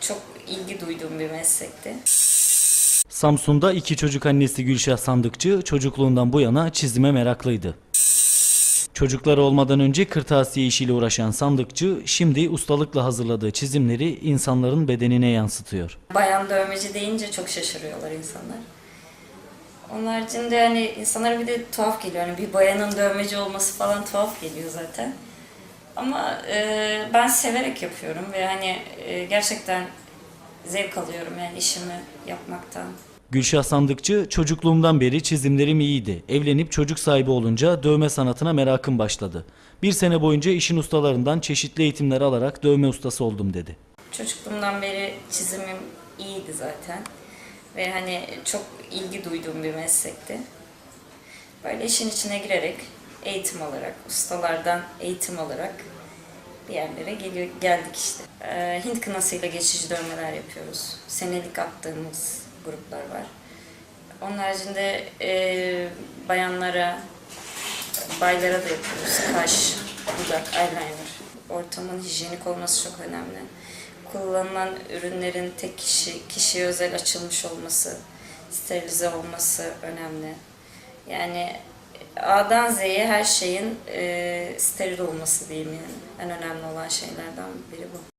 Çok ilgi duyduğum bir meslekti. Samsun'da iki çocuk annesi Gülşah Sandıkçı çocukluğundan bu yana çizime meraklıydı. Çocukları olmadan önce kırtasiye işiyle uğraşan Sandıkçı şimdi ustalıkla hazırladığı çizimleri insanların bedenine yansıtıyor. Bayan dövmeci deyince çok şaşırıyorlar insanlar. Onun haricinde hani insanlara bir de tuhaf geliyor. Hani bir bayanın dövmeci olması falan tuhaf geliyor zaten. Ama e, ben severek yapıyorum ve hani e, gerçekten zevk alıyorum yani işimi yapmaktan. Gülşah Sandıkçı çocukluğumdan beri çizimlerim iyiydi. Evlenip çocuk sahibi olunca dövme sanatına merakım başladı. Bir sene boyunca işin ustalarından çeşitli eğitimler alarak dövme ustası oldum dedi. Çocukluğumdan beri çizimim iyiydi zaten. Ve hani çok ilgi duyduğum bir meslekti. Böyle işin içine girerek, eğitim alarak, ustalardan eğitim alarak bir yerlere geliyor, geldik işte. Ee, Hint kınasıyla geçici dövmeler yapıyoruz. Senelik attığımız gruplar var. Onun haricinde e, bayanlara, baylara da yapıyoruz. Kaş, dudak, eyeliner. Ortamın hijyenik olması çok önemli. Kullanılan ürünlerin tek kişi, kişiye özel açılmış olması, sterilize olması önemli. Yani A'dan Z'ye her şeyin e, steril olması diyeyim yani. En önemli olan şeylerden biri bu.